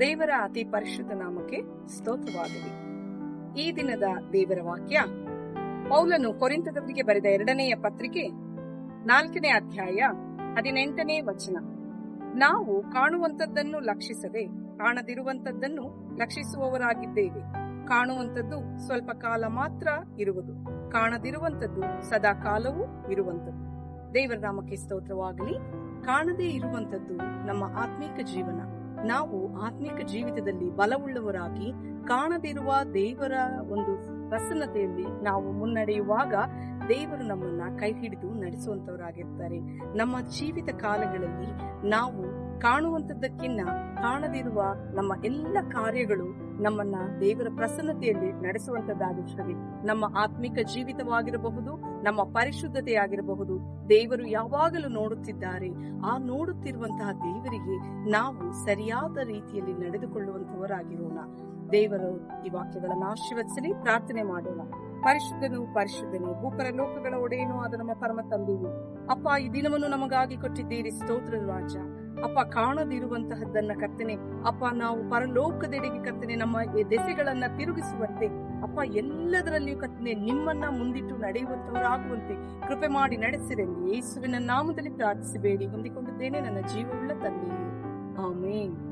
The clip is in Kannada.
ದೇವರ ಅತಿ ಪರಿಶುದ್ಧ ನಾಮಕ್ಕೆ ಸ್ತೋತ್ರವಾಗಲಿ. ಈ ದಿನದ ದೇವರ ವಾಕ್ಯ, ಪೌಲನು ಕೊರಿಂತದವರಿಗೆ ಬರೆದ ಎರಡನೆಯ ಪತ್ರಿಕೆ ನಾಲ್ಕನೇ ಅಧ್ಯಾಯ ಹದಿನೆಂಟನೇ ವಚನ. ನಾವು ಕಾಣುವಂತದ್ದನ್ನು ಲಕ್ಷಿಸದೆ ಕಾಣದಿರುವಂತದ್ದನ್ನು ಲಕ್ಷಿಸುವವರಾಗಿದ್ದೇವೆ. ಕಾಣುವಂತದ್ದು ಸ್ವಲ್ಪ ಕಾಲ ಮಾತ್ರ ಇರುವುದು ಕಾಣದಿರುವಂತದ್ದು ಸದಾ ಕಾಲವೂ ಇರುವಂತದ್ದು ದೇವರ ನಾಮಕ್ಕೆ ಸ್ತೋತ್ರವಾಗಲಿ, ಕಾಣದೇ ಇರುವಂತದ್ದು ನಮ್ಮ ಆತ್ಮಿಕ ಜೀವನ. ನಾವು ಆತ್ಮಿಕ ಜೀವಿತದಲ್ಲಿ ಬಲವುಳ್ಳವರಾಗಿ ಕಾಣದಿರುವ ದೇವರ ಒಂದು ಪ್ರಸನ್ನತೆಯಲ್ಲಿ ನಾವು ಮುನ್ನಡೆಯುವಾಗ ದೇವರು ನಮ್ಮನ್ನ ಕೈ ಹಿಡಿದು ನಡೆಸುವಂತವರಾಗಿರ್ತಾರೆ. ನಮ್ಮ ಜೀವಿತ ಕಾಲಗಳಲ್ಲಿ ನಾವು ಕಾಣುವಂತದ್ದಕ್ಕಿನ್ನ ಕಾಣದಿರುವ ನಮ್ಮ ಎಲ್ಲ ಕಾರ್ಯಗಳು ನಮ್ಮನ್ನ ದೇವರ ಪ್ರಸನ್ನತೆಯಲ್ಲಿ ನಡೆಸುವಂತದ್ದಾಗಿರ್ತದೆ ನಮ್ಮ ಆತ್ಮಿಕ ಜೀವಿತವಾಗಿರಬಹುದು, ನಮ್ಮ ಪರಿಶುದ್ಧತೆಯಾಗಿರಬಹುದು. ದೇವರು ಯಾವಾಗಲೂ ನೋಡುತ್ತಿದ್ದಾರೆ. ಆ ನೋಡುತ್ತಿರುವಂತಹ ದೇವರಿಗೆ ನಾವು ಸರಿಯಾದ ರೀತಿಯಲ್ಲಿ ನಡೆದುಕೊಳ್ಳುವಂತವರಾಗಿರೋಣ. ದೇವರು ಈ ವಾಕ್ಯಗಳನ್ನು ಆಶೀರ್ವದಿಸಲಿ, ಪ್ರಾರ್ಥನೆ ಮಾಡೋಣ. ಪರಿಶುದ್ಧನು ಪರಿಶುದ್ಧನು. ಭೂಪರ ಲೋಕಗಳ ಒಡೆಯನು ಆದ ನಮ್ಮ ಪರಮ ತಂದೆಯು. ಅಪ್ಪ, ಈ ದಿನವನ್ನು ನಮಗಾಗಿ ಕೊಟ್ಟಿದ್ದೀರಿ. ಸ್ತೋತ್ರ ರಾಜ. ಅಪ್ಪ ಕಾಣದಿರುವಂತಹದ್ದನ್ನ ಕರ್ತನೆ, ಅಪ್ಪ ನಾವು ಪರಲೋಕದೆಡೆಗೆ ಕರ್ತನೆ, ನಮ್ಮ ದೆಸೆಗಳನ್ನ ತಿರುಗಿಸುವಂತೆ, ಅಪ್ಪ ಎಲ್ಲದರಲ್ಲಿಯೂ ಕತ್ತನೆ ನಿಮ್ಮನ್ನ ಮುಂದಿಟ್ಟು ನಡೆಯುವಂತವರಾಗುವಂತೆ ಕೃಪೆ ಮಾಡಿ ನಡೆಸಿರೆಂದು ಯೇಸುವಿನ ನಾಮದಲ್ಲಿ ಪ್ರಾರ್ಥಿಸಬೇಡಿ. ಹೊಂದಿಕೊಂಡಿದ್ದೇನೆ. ನನ್ನ ಜೀವವುಳ್ಳ ತಂದೆಯೇ. ಆಮೇನ್.